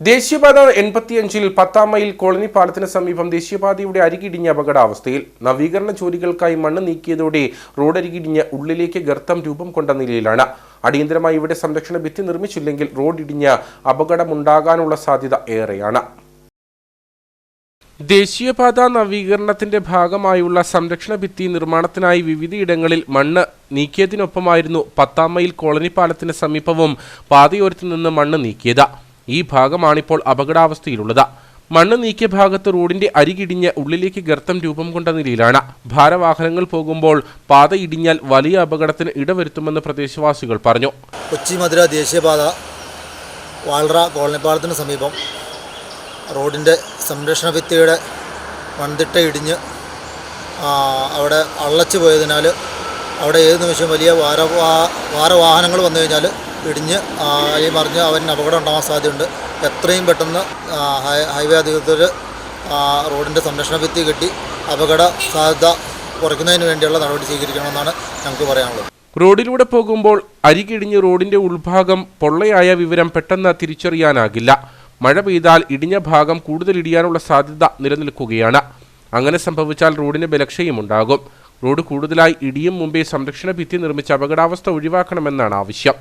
ദേശീയപാത എൺപത്തിയഞ്ചിൽ പത്താം mile colony പാലത്തിന് സമീപം ദേശീയപാതയുടെ അരികിടിഞ്ഞ അപകടാവസ്ഥയിൽ നവീകരണ ജോലികൾക്കായി മണ്ണ് നീക്കിയതോടെ റോഡരികിടിഞ്ഞ് ഉള്ളിലേക്ക് ഗർത്തം രൂപം കൊണ്ട നിലയിലാണ്. അടിയന്തരമായി ഇവിടെ സംരക്ഷണ ഭിത്തി നിർമ്മിച്ചില്ലെങ്കിൽ റോഡ് ഇടിഞ്ഞ് അപകടമുണ്ടാകാനുള്ള സാധ്യത ഏറെയാണ്. ദേശീയപാത നവീകരണത്തിന്റെ ഭാഗമായുള്ള സംരക്ഷണ ഭിത്തി നിർമ്മാണത്തിനായി വിവിധയിടങ്ങളിൽ മണ്ണ് നീക്കിയതിനൊപ്പമായിരുന്നു പത്താം മൈൽ കോളനി പാലത്തിന് സമീപവും പാതയോരത്തു നിന്ന് മണ്ണ് നീക്കിയത്. ഈ ഭാഗമാണിപ്പോൾ അപകടാവസ്ഥയിലുള്ളത്. മണ്ണ് നീക്കിയ ഭാഗത്ത് റോഡിന്റെ അരികിടിഞ്ഞ് ഉള്ളിലേക്ക് ഗർത്തം രൂപം കൊണ്ട നിലയിലാണ്. ഭാരവാഹനങ്ങൾ പോകുമ്പോൾ പാത ഇടിഞ്ഞാൽ വലിയ അപകടത്തിന് ഇടവരുത്തുമെന്ന് പ്രദേശവാസികൾ പറഞ്ഞു. കൊച്ചി മധുര ദേശീയപാത വാൾറ കോളനിപ്പാലത്തിന് സമീപം റോഡിന്റെ സംരക്ഷണ ഭിത്തിയുടെ മൺതിട്ട ഇടിഞ്ഞ് അവിടെ അള്ളച്ചു പോയതിനാൽ അവിടെ ഏത് നിമിഷം വലിയ വാര വാഹനങ്ങൾ വന്നു കഴിഞ്ഞാൽ ഇടിഞ്ഞ് ഈ മറിഞ്ഞ് അവന് അപകടം ഉണ്ടാകാൻ സാധ്യതയുണ്ട്. എത്രയും പെട്ടെന്ന് ഹൈവേ അധികൃതർ റോഡിന്റെ സംരക്ഷണ ഭിത്തി കെട്ടി അപകട സാധ്യത കുറയ്ക്കുന്നതിന് വേണ്ടിയുള്ള നടപടി സ്വീകരിക്കണമെന്നാണ് ഞങ്ങൾക്ക് പറയാനുള്ളത്. റോഡിലൂടെ പോകുമ്പോൾ അരികിടിഞ്ഞ് റോഡിന്റെ ഉൾഭാഗം പൊള്ളയായ വിവരം പെട്ടെന്ന് തിരിച്ചറിയാനാകില്ല. മഴ പെയ്താൽ ഇടിഞ്ഞ ഭാഗം കൂടുതൽ ഇടിയാനുള്ള സാധ്യത നിലനിൽക്കുകയാണ്. അങ്ങനെ സംഭവിച്ചാൽ റോഡിന് ബലക്ഷയമുണ്ടാകും റോഡ് കൂടുതലായി ഇടിയും മുമ്പേ സംരക്ഷണ ഭിത്തി നിർമ്മിച്ച് അപകടാവസ്ഥ ഒഴിവാക്കണമെന്നാണ് ആവശ്യം.